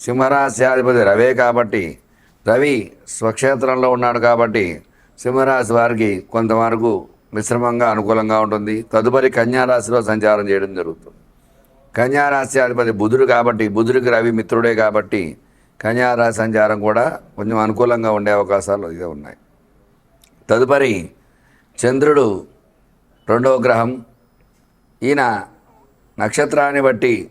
సింహరాశ్యాధిపతి రవే కాబట్టి రవి స్వక్షేత్రంలో ఉన్నాడు కాబట్టి సింహరాశి వారికి కొంతవరకు మిశ్రమంగా అనుకూలంగా ఉంటుంది. తదుపరి కన్యారాశిలో సంచారం చేయడం జరుగుతుంది. కన్యారాశి అధిపతి బుధుడు కాబట్టి బుధుడికి రవి మిత్రుడే కాబట్టి కన్యారాశి సంచారం కూడా కొంచెం అనుకూలంగా ఉండే అవకాశాలు ఇదే ఉన్నాయి. తదుపరి చంద్రుడు రెండవ గ్రహం. ఈయన నక్షత్రాన్ని బట్టి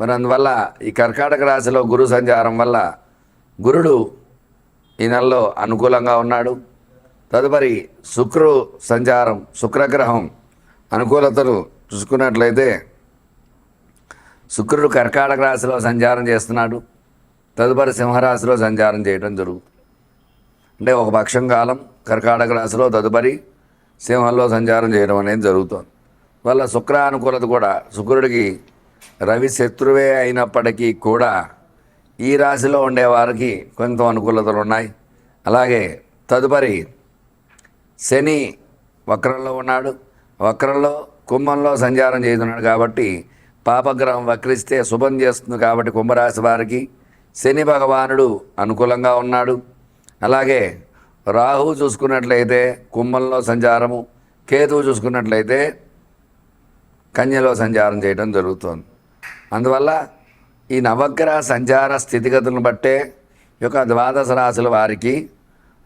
మరి అందువల్ల ఈ కర్కాటక రాశిలో గురు సంచారం వల్ల గురుడు ఈ నెలలో అనుకూలంగా ఉన్నాడు. తదుపరి శుక్రు సంచారం శుక్రగ్రహం అనుకూలతను చూసుకున్నట్లయితే శుక్రుడు కర్కాటక రాశిలో సంచారం చేస్తున్నాడు. తదుపరి సింహరాశిలో సంచారం చేయడం జరుగుతుంది అంటే ఒక పక్షం కాలం కర్కాటక రాశిలో తదుపరి సింహంలో సంచారం చేయడం అనేది జరుగుతుంది. వల్ల శుక్ర అనుకూలత కూడా శుక్రుడికి రవి శత్రువే అయినప్పటికీ కూడా ఈ రాశిలో ఉండేవారికి కొంత అనుకూలతలు ఉన్నాయి. అలాగే తదుపరి శని వక్రంలో ఉన్నాడు. వక్రంలో కుంభంలో సంచారం చేస్తున్నాడు కాబట్టి పాపగ్రహం వక్రిస్తే శుభం చేస్తుంది కాబట్టి కుంభరాశి వారికి శని భగవానుడు అనుకూలంగా ఉన్నాడు. అలాగే రాహు చూసుకున్నట్లయితే కుంభంలో సంచారము కేతువు చూసుకున్నట్లయితే కన్యలో సంచారం చేయడం జరుగుతుంది. అందువల్ల ఈ నవగ్రహ సంచార స్థితిగతులను బట్టే యొక్క ద్వాదశ రాశుల వారికి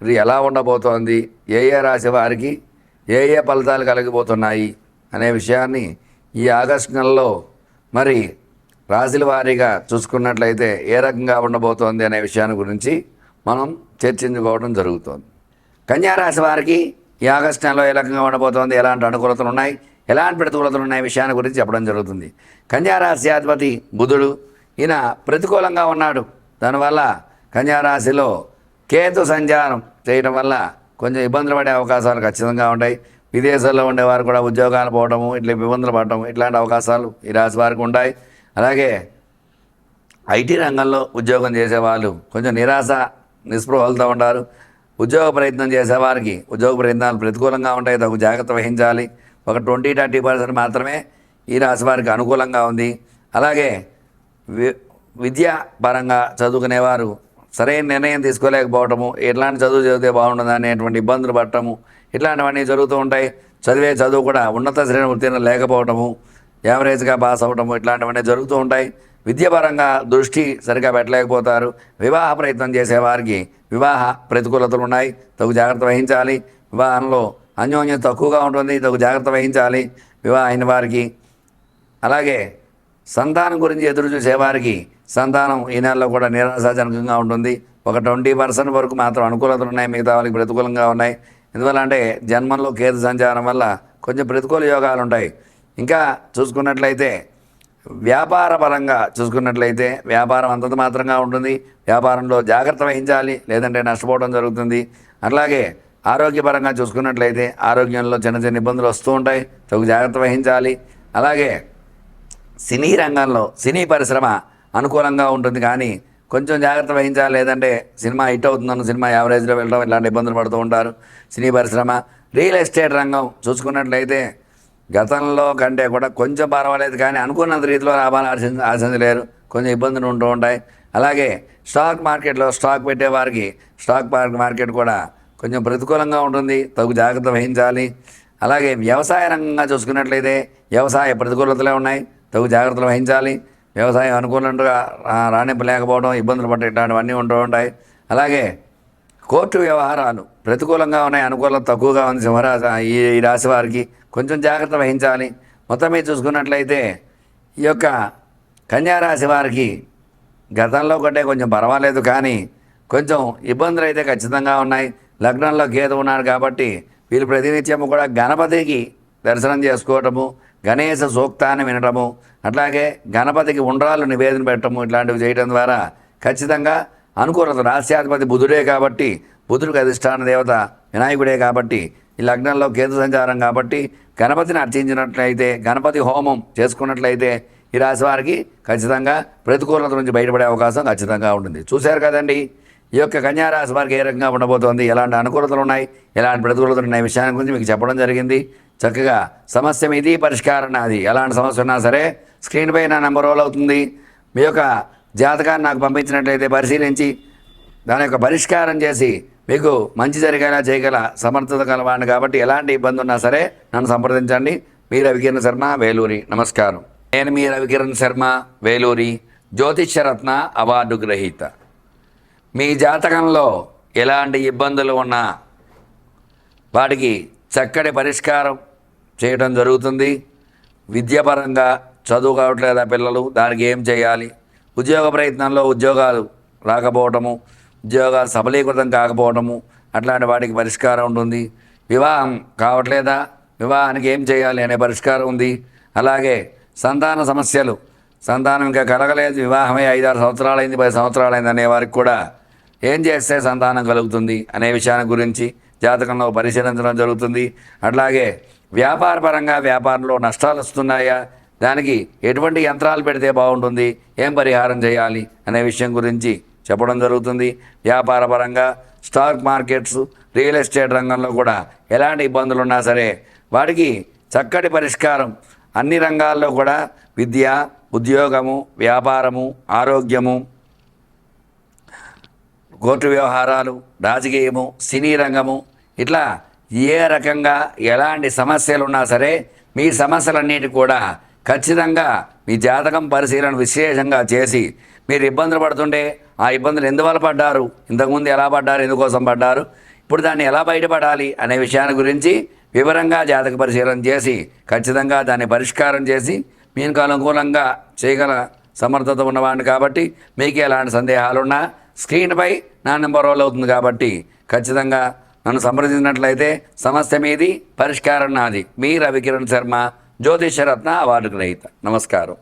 ఇది ఎలా ఉండబోతోంది? ఏ ఏ రాశి వారికి ఏ ఏ ఫలితాలు కలిగిపోతున్నాయి అనే విషయాన్ని ఈ ఆగస్టు నెలలో మరి రాశుల వారీగా చూసుకున్నట్లయితే ఏ రకంగా ఉండబోతోంది అనే విషయాన్ని గురించి మనం చర్చించుకోవడం జరుగుతోంది. కన్యారాశి వారికి ఈ ఆగస్టు నెలలో ఏ రకంగా ఉండబోతోంది? ఎలాంటి అనుకూలతలు ఉన్నాయి? ఎలాంటి ప్రతికూలతలు ఉన్నాయి విషయాన్ని గురించి చెప్పడం జరుగుతుంది. కన్యారాశ్యాధిపతి బుధుడు ఈయన ప్రతికూలంగా ఉన్నాడు. దానివల్ల కన్యారాశిలో కేతు సంచారం చేయడం వల్ల కొంచెం ఇబ్బందులు పడే అవకాశాలు ఖచ్చితంగా ఉంటాయి. విదేశాల్లో ఉండేవారు కూడా ఉద్యోగాలు పోవడము ఇట్లా ఇబ్బందులు పడటం ఇట్లాంటి అవకాశాలు ఈ రాశి వారికి ఉంటాయి. అలాగే ఐటీ రంగంలో ఉద్యోగం చేసేవాళ్ళు కొంచెం నిరాశ నిస్పృహలతో ఉంటారు. ఉద్యోగ ప్రయత్నం చేసేవారికి ఉద్యోగ ప్రయత్నాలు ప్రతికూలంగా ఉంటాయి. తగు జాగ్రత్త వహించాలి. ఒక ట్వంటీ థర్టీ పర్సెంట్ మాత్రమే ఈ రాశి వారికి అనుకూలంగా ఉంది. అలాగే వి విద్యా పరంగా చదువుకునేవారు సరైన నిర్ణయం తీసుకోలేకపోవటము ఎట్లాంటి చదువు చదివితే బాగుంటుంది అనేటువంటి ఇబ్బందులు పడటము ఇట్లాంటివన్నీ జరుగుతూ ఉంటాయి. చదివే చదువు కూడా ఉన్నత శ్రేణి ఉత్తీర్ణం లేకపోవటము యావరేజ్గా పాస్ అవ్వటము ఇట్లాంటివన్నీ జరుగుతూ ఉంటాయి. విద్యాపరంగా దృష్టి సరిగా పెట్టలేకపోతారు. వివాహ ప్రయత్నం చేసేవారికి వివాహ ప్రతికూలతలు ఉన్నాయి. తగు జాగ్రత్త వహించాలి. వివాహంలో అన్యోన్యం తక్కువగా ఉంటుంది. తగు జాగ్రత్త వహించాలి. వివాహ అయిన వారికి. అలాగే సంతానం గురించి ఎదురు చూసేవారికి సంతానం ఈ నెలలో కూడా నిరాశాజనకంగా ఉంటుంది. ఒక ట్వంటీ పర్సెంట్ వరకు మాత్రం అనుకూలతలు ఉన్నాయి. మిగతా వాళ్ళకి ప్రతికూలంగా ఉన్నాయి. ఎందువల్ల అంటే జన్మంలో కేతు సంచారం వల్ల కొంచెం ప్రతికూల యోగాలు ఉంటాయి. ఇంకా చూసుకున్నట్లయితే వ్యాపార పరంగా చూసుకున్నట్లయితే వ్యాపారం అంతంత మాత్రంగా ఉంటుంది. వ్యాపారంలో జాగ్రత్త వహించాలి. లేదంటే నష్టపోవడం జరుగుతుంది. అట్లాగే ఆరోగ్యపరంగా చూసుకున్నట్లయితే ఆరోగ్యంలో చిన్న చిన్న ఇబ్బందులు వస్తూ ఉంటాయి. తగు జాగ్రత్త వహించాలి. అలాగే సినీ రంగంలో సినీ పరిశ్రమ అనుకూలంగా ఉంటుంది కానీ కొంచెం జాగ్రత్త వహించాలి. లేదంటే సినిమా హిట్ అవుతుందన్న సినిమా యావరేజ్లో వెళ్ళడం ఇలాంటి ఇబ్బందులు పడుతూ ఉంటారు. సినీ పరిశ్రమ రియల్ ఎస్టేట్ రంగం చూసుకున్నట్లయితే గతంలో కంటే కూడా కొంచెం పర్వాలేదు కానీ అనుకున్నంత రీతిలో లాభాలు ఆశించ ఆశించలేరు. కొంచెం ఇబ్బందులు ఉంటూ ఉంటాయి. అలాగే స్టాక్ మార్కెట్లో స్టాక్ పెట్టే వారికి స్టాక్ మార్కెట్ కూడా కొంచెం ప్రతికూలంగా ఉంటుంది. తగు జాగ్రత్త వహించాలి. అలాగే వ్యవసాయ రంగంగా చూసుకున్నట్లయితే వ్యవసాయ ప్రతికూలతలే ఉన్నాయి. తగు జాగ్రత్తలు వహించాలి. వ్యవసాయం అనుకూలంగా రా- రాణింపు లేకపోవడం ఇబ్బందులు పట్టే ఇట్లాంటివన్నీ ఉంటూ ఉంటాయి. అలాగే కోర్టు వ్యవహారాలు ప్రతికూలంగా ఉన్నాయి. అనుకూలం తక్కువగా ఉంది సింహరాశి ఈ ఈ రాశి వారికి. కొంచెం జాగ్రత్త వహించాలి. మొత్తం మీద చూసుకున్నట్లయితే ఈ యొక్క కన్యారాశి వారికి గతంలో కంటే కొంచెం పర్వాలేదు. కానీ కొంచెం ఇబ్బందులు అయితే ఖచ్చితంగా ఉన్నాయి. లగ్నంలో కేతు ఉన్నాడు కాబట్టి వీళ్ళు ప్రతినిత్యము కూడా గణపతికి దర్శనం చేసుకోవటము గణేశ సూక్తాన్ని వినటము అట్లాగే గణపతికి ఉండ్రాలు నివేదన పెట్టడము ఇట్లాంటివి చేయడం ద్వారా ఖచ్చితంగా అనుకూలత రాశ్యాధిపతి బుధుడే కాబట్టి బుధుడికి అధిష్టాన దేవత వినాయకుడే కాబట్టి ఈ లగ్నంలో కేతు సంచారం కాబట్టి గణపతిని అర్చించినట్లయితే గణపతి హోమం చేసుకున్నట్లయితే ఈ రాశి వారికి ఖచ్చితంగా ప్రతికూలత నుంచి బయటపడే అవకాశం ఖచ్చితంగా ఉంటుంది. చూశారు కదండి? ఈ యొక్క కన్యారాశి వారికి ఏ రకంగా ఉండబోతోంది? ఎలాంటి అనుకూలతలు ఉన్నాయి? ఎలాంటి ప్రతికూలతలు ఉన్నాయి? విషయాన్ని గురించి మీకు చెప్పడం జరిగింది. చక్కగా సమస్య మీది పరిష్కారం నాది. ఎలాంటి సమస్య ఉన్నా సరే స్క్రీన్ పై నా నెంబర్ రోల్ అవుతుంది. మీ యొక్క జాతకాన్ని నాకు పంపించినట్లయితే పరిశీలించి దాని యొక్క పరిష్కారం చేసి మీకు మంచి జరిగేలా చేయగల సమర్థత కలవాడిని కాబట్టి ఎలాంటి ఇబ్బంది ఉన్నా సరే నన్ను సంప్రదించండి. మీ రవికిరణ్ శర్మ వేలూరి. నమస్కారం. నేను మీ రవికిరణ్ శర్మ వేలూరి. జ్యోతిష్యరత్న అవార్డు గ్రహీత. మీ జాతకంలో ఎలాంటి ఇబ్బందులు ఉన్నా వాటికి చక్కటి పరిష్కారం చేయడం జరుగుతుంది. విద్యాపరంగా చదువు కావట్లేదా పిల్లలు? దానికి ఏం చేయాలి? ఉద్యోగ ప్రయత్నంలో ఉద్యోగాలు రాకపోవటము ఉద్యోగాలు సబలీకృతం కాకపోవటము అట్లాంటి వాటికి పరిష్కారం ఉంటుంది. వివాహం కావట్లేదా? వివాహానికి ఏం చేయాలి అనే పరిష్కారం ఉంది. అలాగే సంతాన సమస్యలు. సంతానం ఇంకా కలగలేదు. వివాహమే ఐదారు సంవత్సరాలైంది పది సంవత్సరాలైంది అనే వారికి కూడా ఏం చేస్తే సంతానం కలుగుతుంది అనే విషయాన్ని గురించి జాతకంలో పరిశీలించడం జరుగుతుంది. అట్లాగే వ్యాపార పరంగా వ్యాపారంలో నష్టాలు వస్తున్నాయా? దానికి ఎటువంటి యంత్రాలు పెడితే బాగుంటుంది? ఏం పరిహారం చేయాలి అనే విషయం గురించి చెప్పడం జరుగుతుంది. వ్యాపార పరంగా స్టాక్ మార్కెట్స్ రియల్ ఎస్టేట్ రంగంలో కూడా ఎలాంటి ఇబ్బందులు ఉన్నా సరే వాటికి చక్కటి పరిష్కారం అన్ని రంగాల్లో కూడా విద్య ఉద్యోగము వ్యాపారము ఆరోగ్యము కోర్టు వ్యవహారాలు రాజకీయము సినీ రంగము ఇట్లా ఏ రకంగా ఎలాంటి సమస్యలు ఉన్నా సరే మీ సమస్యలన్నిటి కూడా ఖచ్చితంగా మీ జాతకం పరిశీలన విశేషంగా చేసి మీరు ఇబ్బందులు పడుతుంటే ఆ ఇబ్బందులు ఎందువల్ల పడ్డారు? ఇంతకుముందు ఎలా పడ్డారు? ఎందుకోసం పడ్డారు? ఇప్పుడు దాన్ని ఎలా బయటపడాలి అనే విషయాన్ని గురించి వివరంగా జాతక పరిశీలన చేసి ఖచ్చితంగా దాన్ని పరిష్కారం చేసి మీకు అనుకూలంగా చేయగల సమర్థత ఉన్నవాడిని కాబట్టి మీకు ఎలాంటి సందేహాలున్నా స్క్రీన్పై నా నెంబర్ రోల్ అవుతుంది కాబట్టి ఖచ్చితంగా నన్ను సంప్రదించినట్లయితే సమస్య మీది పరిష్కారం నాది. మీ రవికిరణ్ శర్మ జ్యోతిషరత్న అవార్డు గ్రహీత. నమస్కారం.